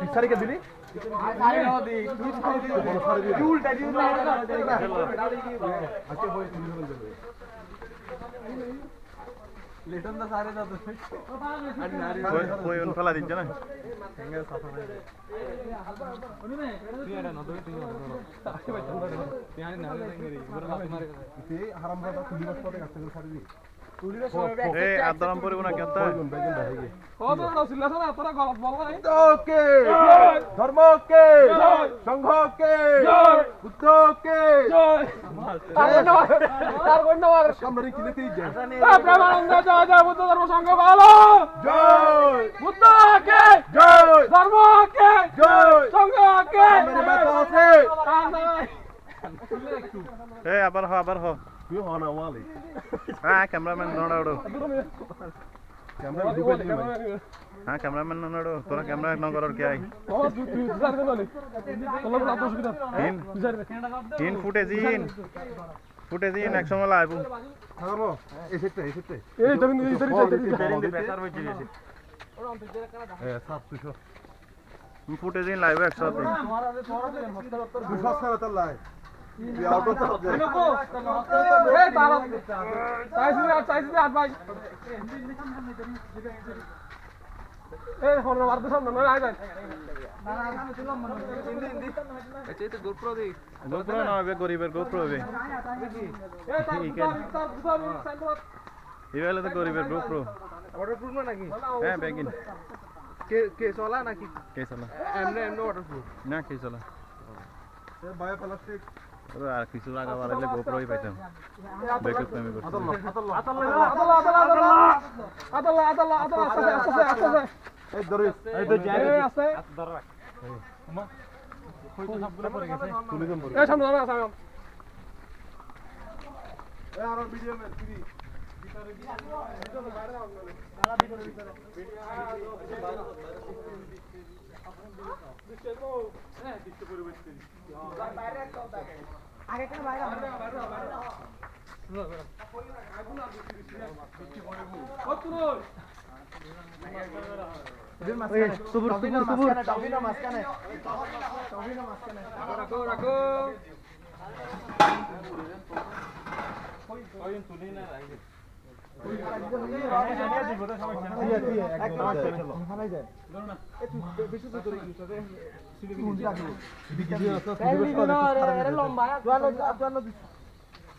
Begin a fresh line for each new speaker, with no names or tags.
পিছারিকে দিলি
কই
পরে গাছ থেকে ছাড়ি দি
এ
প্রেমানন্দ জয় জয় বুদ্ধ ধর্ম সংঘ ভালো
জয়
সংঘকে
মেরে মাথা আছে
এ আবার হ। আবার হ
তুই ওয়ালি।
হ্যাঁ ক্যামেরাম্যান নড়াড়ো হ্যাঁ তোরা ক্যামেরা ন করার কে আই ইন ইন ফুটেজ ইন ফুটেজ ইন এক সময় লাইব
থাকব এই সেটটা এই সেটটা
এই ধরুন এই
হ্যাঁ সাত দুশো
ফুটেজ ইন
যায়
না হবে গরিবের গোপ্রো হবে। তো গরিবের গোপ্রো।
ওয়াটারপ্রুফ নাকি?
হ্যাঁ বেগিন।
কে কে চলা নাকি?
কে চলা?
এমনি এমনি ওয়াটারপ্রুফ
না কে চলা?
বায়ো প্লাস্টিক
ওরে আর কিছু লাগা বাড়াইলে গোপ্রোই পাইতাম বেকুত প্রেমী করতে
আদাল্লাহ আদাল্লাহ আদাল্লাহ আদাল্লাহ আদাল্লাহ আদাল্লাহ আস্তে আস্তে আস্তে আস্তে
এই দরিস
এই আস্তে
তুলি দেন
এই সামনে দাঁড়া সামনে
এই আর ভিডিও মে তুই
রাখো রাখো আরেকটা কে তো
টেবিল দিম তো
আরও যা কারও রাখ